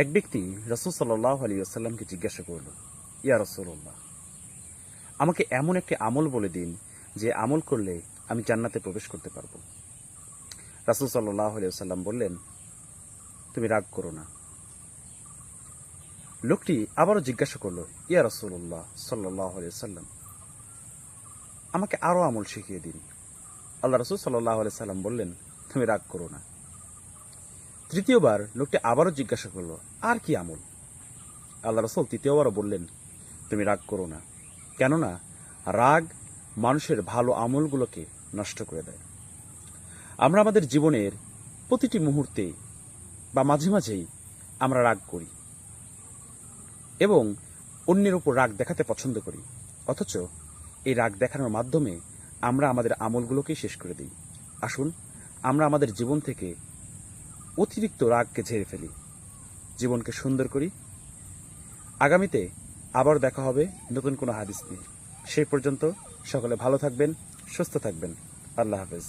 এক ব্যক্তি রসুল সাল্লাহ আলী আসাল্লামকে জিজ্ঞাসা করল, ইয়া রসুল্লাহ আমাকে এমন একটি আমল বলে দিন যে আমল করলে আমি জান্নাতে প্রবেশ করতে পারব। রাসুল সাল্লাহ আলী আসাল্লাম বললেন, তুমি রাগ করো না। লোকটি আবারও জিজ্ঞাসা করল, ইয়া রসুল্লাহ সাল্লাহ আলী সাল্লাম আমাকে আরও আমল শিখিয়ে দিন। আল্লাহ রসুল সাল্লাহ আলি সাল্লাম বললেন, তুমি রাগ করো না। তৃতীয়বার লোকটি আবারও জিজ্ঞাসা করল, আর কি আমল? আল্লাহ রসুল তৃতীয়বারও বললেন, তুমি রাগ করো না, কেননা রাগ মানুষের ভালো আমলগুলোকে নষ্ট করে দেয়। আমরা আমাদের জীবনের প্রতিটি মুহূর্তে বা মাঝে মাঝেই আমরা রাগ করি এবং অন্যের উপর রাগ দেখাতে পছন্দ করি। অথচ এই রাগ দেখানোর মাধ্যমে আমরা আমাদের আমলগুলোকেই শেষ করে দিই। আসুন, আমরা আমাদের জীবন থেকে অতিরিক্ত রাগকে ঝেড়ে ফেলি। জীবনকে সুন্দর করি। আগামীতে আবার দেখা হবে নতুন কোনো হাদিস নিয়ে। সেই পর্যন্ত সকলে ভালো থাকবেন, সুস্থ থাকবেন। আল্লাহ হাফেজ।